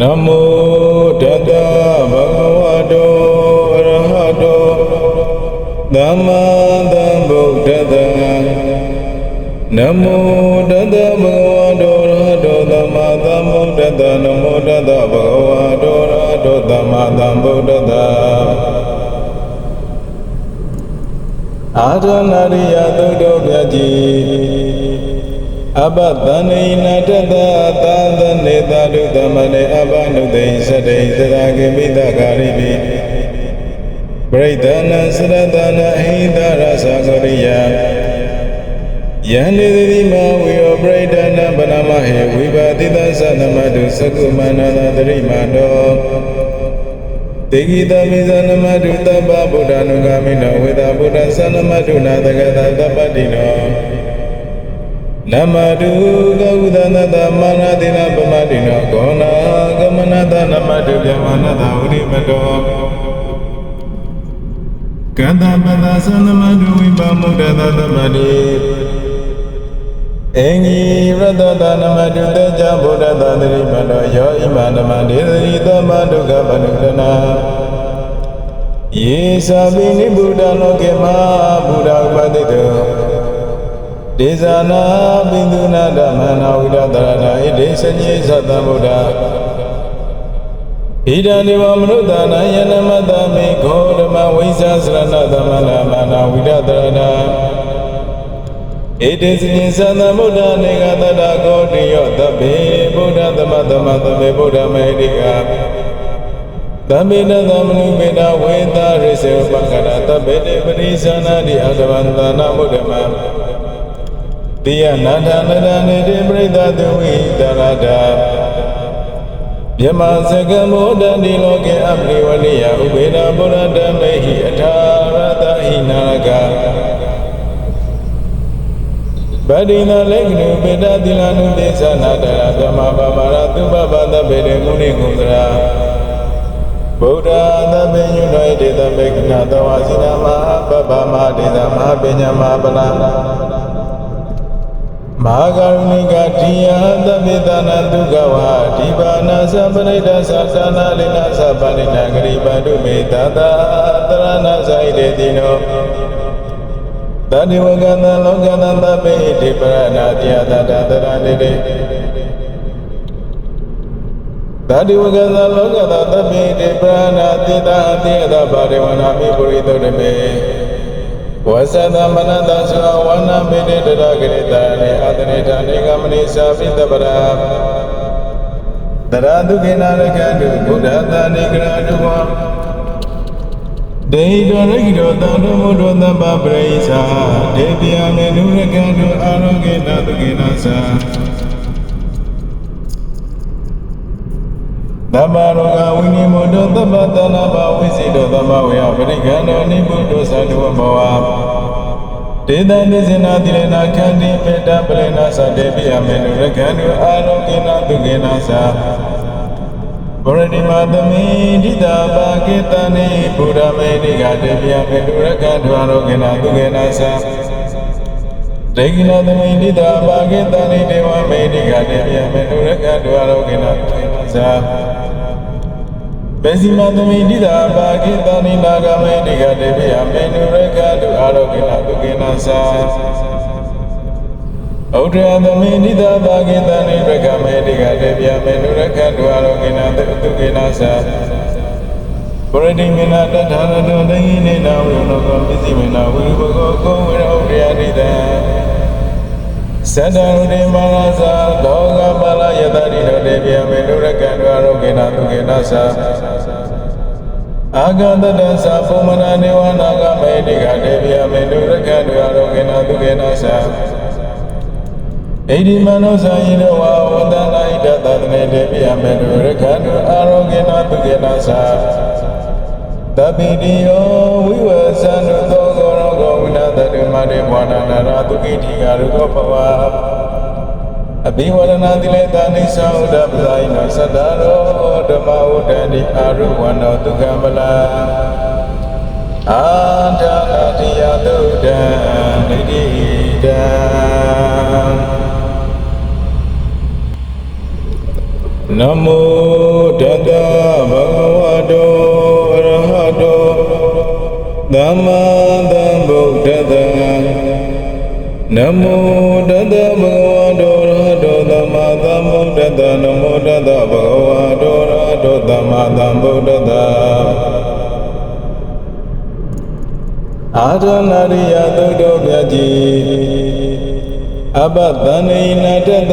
နမောတတဗုဒ္ဓဝါတောအရဟတောသမ္မာသမ္ဗုဒ္ဓတ္တနမောတတဗုဒ္ဓဝါတောအရဟတောသမ္မာသမ္ဗုဒ္ဓတ္တနမောတတဗုဒ္ဓဝါတောအရဟတောသမ္မာသမ္ဗုဒ္ဓတ္တအာရဏရိယသုတ္တမြတ်ကြီး အဘသန္နေနတတသာသနေသာဓုသမနေအဘနုသိစတေသရဂိမိတကာရိပိပရိဒနာစရတနာဟိတရသဂရိယယန္တိတိမဝေယောပရိဒနာဗနမဟေဝိပါတိသသနမတုသကုမနနာတရိမတောတေဂိတမိဇနမတုတပ္ပဗုဒ္ဓ ानु ဂာမိနောဝေဒဗုဒ္ဓသနမတုနာတကတသပ္ပတိနော နမတုဂௌဒနတမာနတိနပမတိနောဂောနာကမနတနမတုပြမနတဝိမတောကတပတသနမတုဝိပမုဒ္ဒတသမတိအင်ကြီးရတတနမတုတေဇဗုဒ္ဓတသရိမတောယောဣမနမတေသရိသမဒုက္ခပနုဒနာယေသာပိနိဗုဒ္ဓလောကေမဘုရားဥပတိတော ဒေဇာနာဘိန္ဒုနာဓမ္မနာဝိရတရဏဣဒေစညေသတ္တဗုဒ္ဓဣဒံဒေဝမနုဿာနယနမတမေခောဓမ္မဝိဇာစရဏသမနာမနာဝိရတရဏဣတိစညေသတ္တဗုဒ္ဓနေကတတကောတိယောတဗေဗုဒ္ဓသမသမသမေဗုဒ္ဓမေတိကသမ္မေနသမနုပေနဝေတာရိစေဥပက္ခရတဗ္ဗေတိပရိသနာတိအတ္တဝန္တနာမုဒ္ဓမ တိယနာထနတနေတိပရိသတုဝိတရတာမြမစကမောတန္တိလောကေအပရိဝလိယဥပေဒဗုဒ္ဓဓမ္မေဟိအထာရတဟိနာကဗဒိနာလေကနုပေတတိလနုဒေသနာတရသမဘာမရသုဘဘသဗေရေမုနိကုသရာဗုဒ္ဓသဗ္ဗညုနောဣတိသဗ္ဗေကနာတဝါစိနာမဟာပပမဒေသမဟာပညာမဟာပလနာ မဟာကရုဏိကတိယသဗ္ဗေတနာဒုက္ခဝါဒီပါဏသပရိဒသသနာလိနာသပရိနာဂရိပတုမေတတတရဏဇိတေတိနောတတိဝကန္တလောကန္တသဗ္ဗေတိပရဏတိယတတတရဏိတေတတိဝကန္တလောကန္တသဗ္ဗေတိပရဏတိတအတိယတပါရိဝနာမိပုရိသုတမေ ဝသတမနတသောဝနမေတေတရဂရိတာနေအတနေတနေကမနိသာပိတပရာတရတုကေနာရကတုဘုဒ္ဓတာနေကရာတုဝဒေဟိတောရဂိတောတံတုမုဒ္ဒောတပ္ပပရိစ္ဆာဒေပြယမေနုရကံတုအာရောဂေနတုကေနသာ သမ္မာရောဂဝိနိမောတောသမ္မာတနာဘဝိစီတောသမ္မာဝေယပရိက္ခဏောနိဗ္ဗုဒ္ဓသတ္တဝဘောဝဒေတံဒေဇနာတိရဏခန္တိပေတပရိနာသတေပိယမေနုရကံတုအာရောဂေနတုကေနသာဗရတိမာသမိဒိတာပါကေတနိဘုရားမေတိကတေပြမေတုရကဒွါရောကေနသူကေနသဒေဂိနာသမိဒိတာပါကေတနိဒေဝမေတိကတေပြမေတုရကဒွါရောကေနသူကေနသ ပေစီမသမိဒိတာပါကေတနိနာဂမေတိကတေပြမေတုရကဒွါရောကေနသူကေနသဩဒရသမိနိဒာတာကိတနိရကမေတိကတေပြမေနုရခဒွါရောကိနတုတုကိနသပရတိမေနတထာရတောတဟိနေနာဝိနောကောပစ္စည်းမေနဝိရဘကောကောဝိရောဒယာတိတံသတ္တရုတိမရဇာလော ကပါလယတတိတောတေပြမေနုရခဒွါရောကိနတုကိနသအာဂန္တတံသာပုမနာနေဝနာဂမေတိကတေပြမေနုရခဒွါရောကိနတုကိနသဣတိမနောဇာယိနောဝဝန္တနာဣဒတသနေတေပိယမေတုရခန္တုအာရောဂေနတုကေနသာတပိတိယောဝိဝသန္တုသောဂောရောဂောဝိနတတေမတေဘောနာနာရတုကိတိကရုကောပဝါအ ဘိဝရဏတိလေတာနိသဥဒ္ဒပဇာယိနောသတ္တရောဓမ္မဝတ္တတိအာရုဝန္တောဒုက္ခမလအာထာတိယတုဒ္ဒံနိတိတံနမောတတဗုဝတောအရဟတောသမ္မာသမ္ဗုဒ္ဓတ္တနမောတတဗုဝ ဒ္ဓတ္တနမောတတဗုဝတောအရဟတောသမ္မာသမ္ဗုဒ္ဓတ္တအာရဏရိယသုတ္တမြတ်ကြီးအဘသန္နေနတတ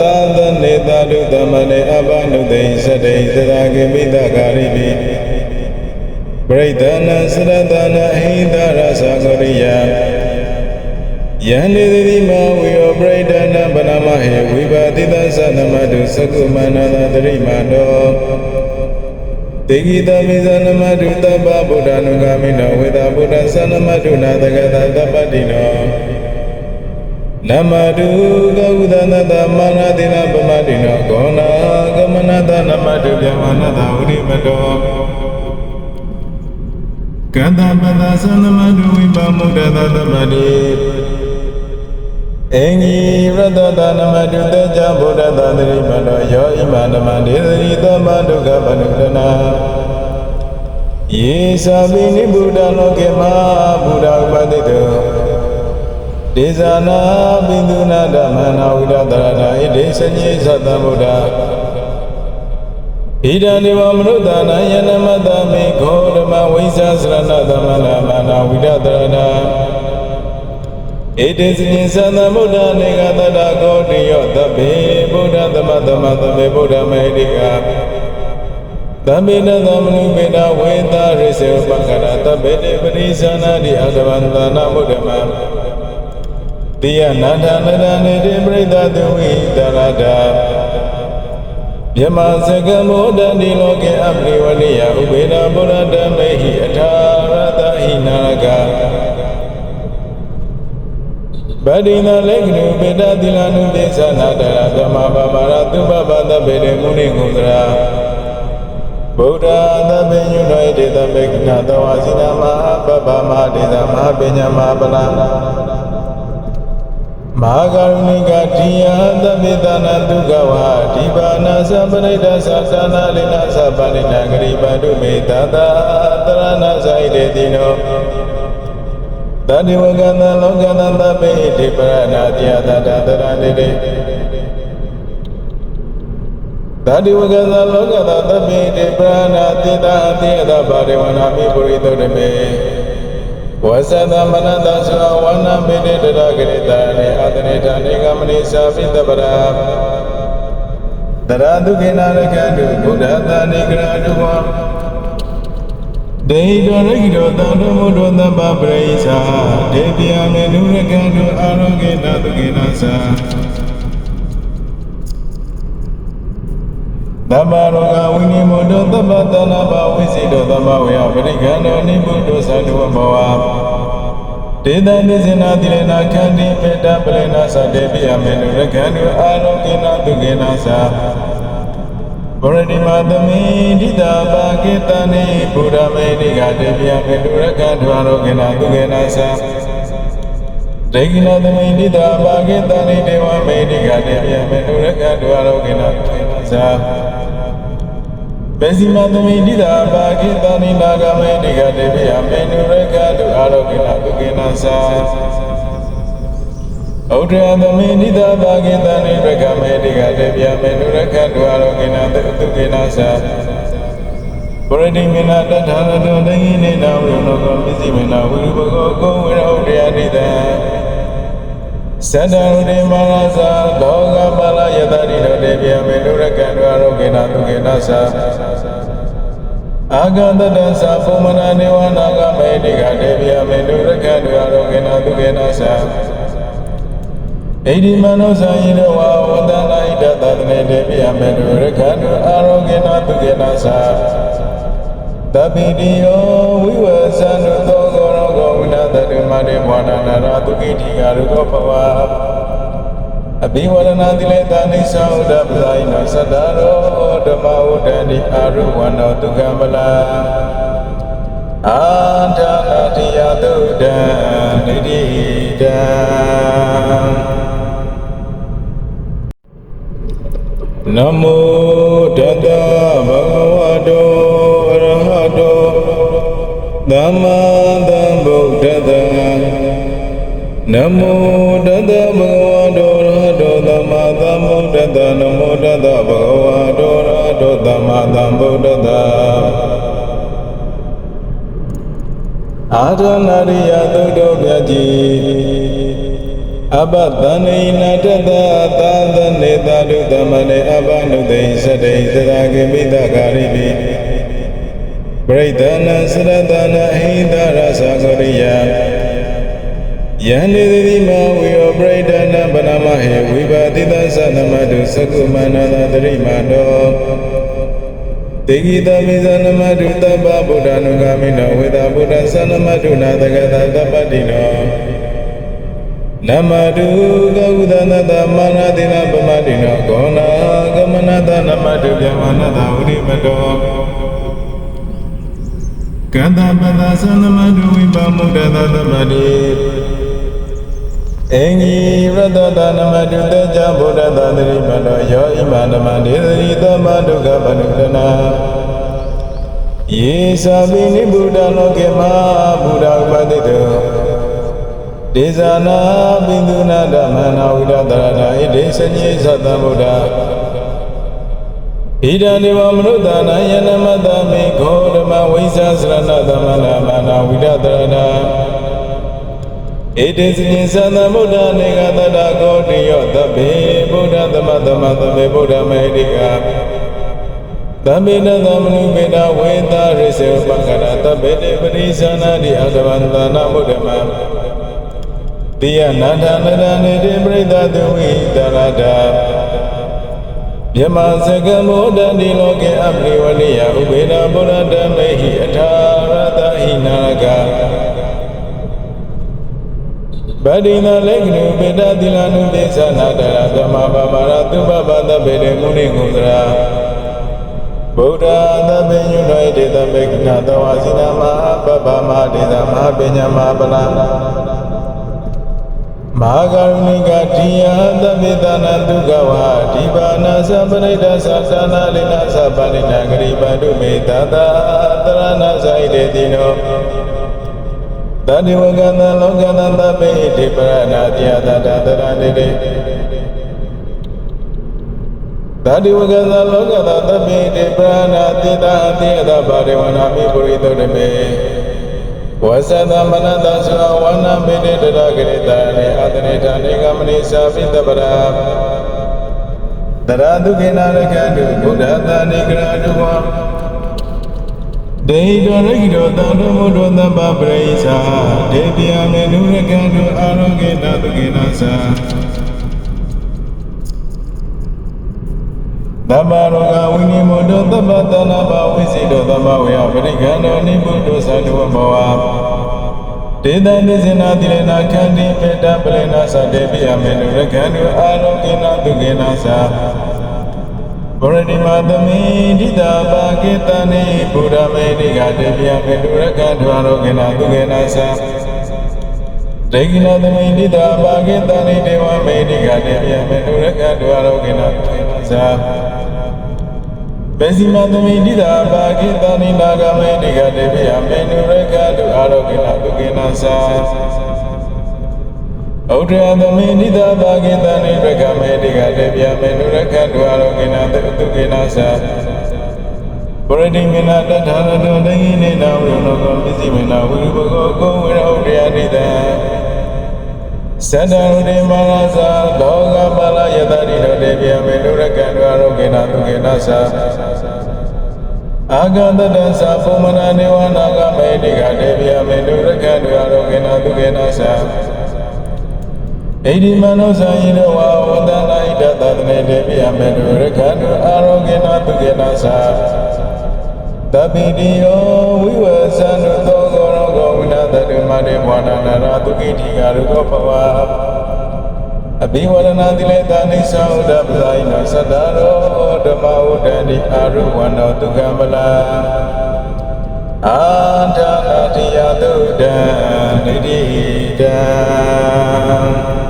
သာသနေသာဓုသမနေအဘနုသိစတိသရဂိမိတကာရိပိပရိဒနာစရတနာဟိတရသဂရိယ ယန္တိတိမဝိယောပရိဒနာဗနမဟေဝိပါတိသသနမတုသကုမနနာတရိမတောတေဂိတမိဇနမတုတပ္ပဗုဒ္ဓ ानु ဂ ामि နောဝေဒဗုဒ္ဓသနမတုနာတကတတပ္ပတိနောနမတုဂௌဒနတမနာတိနပမတိနောဂောနာကမနတနမတုပြမနတဝိရိမတောကတပတသနမတုဝိပမုဒ္ဒတတပတိ အင်ကြီးရတတနမတုတေဇဗုဒ္ဓတသရိမနောယောဣမနမဒေသရိသမဒုက္ခပနုဒနာယေသာပိနိဗုဒ္ဓလောကေမဘုရားဥပတိတောဒေဇာနာဘိန္ဒုနာဓမ္မနာဝိရတရဏဣဒေစညေသတ္တဗုဒ္ဓဣဒံဒေဝမနုဿာနယနမတမေခောဓမ္မဝိဇာစရဏသမနာမနာဝိရတရဏ ဣတေစညေသတ္တဗုဒ္ဓနေကတတကောတိယောတဗေဗုဒ္ဓသမသမသမေဗုဒ္ဓမေတိကသမ္မေနသမနုပေနဝေတာရိစေဥပက္ခရတဗေတိပရိသနာတိအကဗန္တနာမုဒ္ဓမတိယနာထနရနေတိပရိသတုဝိတရတာမြမစကမောတန္တိလောကေအပရိဝလိယဥပေဒဗုဒ္ဓဓမ္မေဟိအထာရတဟိနာက ဗဒိနာလေကနုပေတတိလနုပိသနာတရသမဘာမာရသုဘဘတဗေတေမုနိကုသရာဗုဒ္ဓသဗ္ဗညုနောဣတိသဗ္ဗေကနာတောအစိနာမဟာပပမဒေသမဟာပညာမဟာပလနာမဟာကရုဏိကတိယသဗ္ဗေတနာဒုက္ခဝါဒီပါဏသပရိဒသသနာလိနာသပရိနာဂရိပတုမေတတတရဏဇိတေတိနော တတိဝကန္တလောကန္တသဗ္ဗေတိပရဏတိယတတတရဏိတေတတိဝကန္တလောကန္တသဗ္ဗေတိပရဏတိတအတိယတပါရိဝနာမိပုရိသုတမေဝသသမနတသောဝနမေတေတရဂရိတာနေအတနေတနေကမနိသာပိတပရာတရဒုခေနရကတုဘုဒ္ဓတာနေကရတုဝ ဒေဟိတောရခိတောတံတမုဒ္ဒောတပ္ပပရိစ္ဆာဒေပြာမေနုရကံတုအာရောဂေနတုကေနသာသမ္မာရောဂဝိနိမောတောသမ္မာတနာဘဝိစီတောသမ္မာဝေယပရိက္ခဏောနိဗ္ဗုတောသန္တုဘောဝဒေတံနိစေနာတိရဏခန္တိမေတ္တပရိနာသတေပိယမေနုရကံတုအာရောဂေနတုကေနသာ ဗရတိမသမိဒိတာပါကေတနိဘုရားမေတိကတေပြမေတုရကံဒွါရောကေနတုကေနသဒေကိနသမိဒိတာပါကေတနိဒေဝမေတိကတေပြမေတုရကံဒွါရောကေနတုကေနသပေစီမသမိတိတာပါကိတနိနာဂမေတိကတေပိယမေနုရကတုအာရောကိနတုကေနသာဩ ဒရသမိတိတာပါကိတနိရကမေတိကတေပိယမေနုရကတုအာရောကိနတုကေနသာပရတိမေနတထာရတောတဟိနေနာဝိနောကောပစ္စည်းမေနဝိရုပကောကောဝိရောဒယတိတံသတ္တရုတိမာရသာလောကပါလယတတိတောတေပြမေနုရကံဒွာရောကေနတုကေနသာအာဂန္တတသပုမနာနေဝနာဂမေတိကတေပြမေနုရကံဒွာရောကေနတုကေနသာ ဣတိမနောဇာယိနဝဝန္တနာဣတတတနေတေပြမေနုရကံဒွာရောကေနတုကေနသာတပိတိယောဝိဝသန္တုသောဂောရောဂောဝိနတတုမတေဘောနာနာရတုကိတိကရုကောပဝါအဘိဝရဏတိလေတာနိသဥဒ္ဒပဇာယနာသတ္တရောဓမ္မဝတ္တတိအာရုဝနောဒုက္ခမလအာထာနာတိယသုဒ္ဓံနိတိတံ နမောတတဗုဒ္ဓဝါတောအရဟတောသမ္မာသမ္ဗုဒ္ဓတ္တနမောတတဗုဒ္ဓဝါတောအရဟတောသမ္မာသမ္ဗုဒ္ဓတ္တနမောတတဗုဒ္ဓဝါတောအရဟတောသမ္မာသမ္ဗုဒ္ဓတ္တအာရဏရိယသုတ္တောမြတ်ကြီး အဘသန္နေနတတသာသနေသာဓုသမနေအဘနုသိစတိသရဂိမိတကာရိပိပရိဒနာစရတနာဟိတရသဂရိယယန္တိတိမဝိယောပရိဒနာဗနမဟေဝိပါတိသသနမတုသကုမနာတတရိမတောတေဂိတမိဇနမတုတပ္ပဗုဒ္ဓ ानु ဂ ामि နောဝေဒဗုဒ္ဓသနမတုနာတကတတပ္ပတိနော နမတုကဥဒနတမာနတိနပမတိနောဂောနာကမနတနမတုပြမနတဝိရိမတောကတပတသနမတုဝိပမုဒ္ဒတသမတိအင်ကြီးရတတနမတုတေဇဗုဒ္ဓတသရိမနောယောဣမနမနေသရိသမဒုက္ခပနုဒနာယေသာပိနိဗ္ဗုဒ္ဓလောကေမဘုရားဥပတိတော ဒေဇာနာဘိန္ဒုနာဓမ္မနာဝိရတရဏဣဒေစညေသတ္တဗုဒ္ဓဣဒံဒေဝမနုဿာနာယနမတမေခောဓမ္မဝိဇာစရဏသမနာမနာဝိရတရဏဣတေစညေသတ္တဗုဒ္ဓနေကတတကောတိယောတဗေဗုဒ္ဓသမသမသမေဗုဒ္ဓမေတိကသဗ္ဗေနသမနုပေနဝေသရိစေဥပက္ခရသဗ္ဗေတိပရိသနာတိအတဝန္တနာမုဒ္ဓမံ တိယနာထနရနေတိပရိသတုဝိတရတာမြမစကမောတန္တိလောကေအပရိဝလိယဥပေဒဗုဒ္ဓတမေဟိအထာရတဟိနာကဗဒိနာလေကနုပေတတိလနုသေသနာတရသမဘာဘာရသုဘဘသဗေတေမုနိငုံသရာဗုဒ္ဓသဗ္ဗညုနောတေသဗေကနာတဝါစိနာမပပမတေသမဟာပညာမပလာ မဟာကရုဏိကတိယသဗ္ဗေတနာဒုက္ခဝါဒီပါဏသပရိဒသသနာလိနာသပရိဏဂရိပါတုမေတတတရဏဇိတေတိနောတတိဝကန္တလောကန္တသဗ္ဗေတိပရဏတိယတတတရဏိတေတတိဝကန္တလောကန္တသဗ္ဗေတိပရဏတိတအတိယတပါရိဝနာမိပုရိသုတမေ ဝသသမနတသောဝနမေတေတရဂရိတာနေအတနေတနေကမနိသာပိတပရာတရတုကေနရကတုဘုဒ္ဓတာနေကရတုဝဒေဟိတောရဟိတောတံတမုဒ္ဒောတပ္ပပရိစ္ဆာဒေပြာမေနုရကံတုအာရောဂေတတုကေနသာ တမ္မာရောဂဝိနိမောတောတပ္ပတနာဘဝိစီတောတမ္မဝေယပရိကံတောနိဗ္ဗုတောသတဝမောဟတေတံနိစေနာတိရဏခန္တိပေတပရိနာသတေပိယမေနုရကံတုအာရောဂေနတုကေနသာဗရဏိမသမိဒိတာပါကေတနိဘုရားမေတိကတေပြမေတုရကံတုအာရောဂေနတုကေနသာဒေဂိနာသမိဒိတာပါကေတနိဒေဝမေတိကတေပြမေတုရကံတုအာရောဂေနတုကေနသာ ပေစီမသမိတိတာပါကိတနိနာဂမေတိကတေပိယမေနုရကတုအာရောကိနာတုကေနသာဩဒရသမိတိတာပါကိတနိရကမေတိကတေပိယမေနုရကတုအာရောကိနာတုကေနသာပရိတိမေနတထာရတောတေဟိနေနာဝိနောကောပစ္စည်းမေနဝိရုပကောကောဝိရောဒယတိတံ သတ္တရုတိမာရဇာလောကပါလယတတိတောတေပြမေနုရကံရောရောကေနတုကေနသာအာဂန္တတသဗုမနာနေဝနာဂမေတိကတေပြမေနုရကံရောရောကေနတုကေနသာဣတိမနောဇာယိနဝဝန္တနာဣတသတမေတေပြမေနုရကံအာရောကေနတုကေနသာတပိတိယောဝိဝဇံသောကောရောဂောဝိနာ တတုမတေဘောနာနာရတုကိတိကရုကောပဝအဘိဝရဏတိလေတာနိသောဒပဇာယနာသတ္တရောဓမ္မဝတ္တတိအာရုဝနောတုကံပလံအာထာနာတိယတုဒံနိတိတံ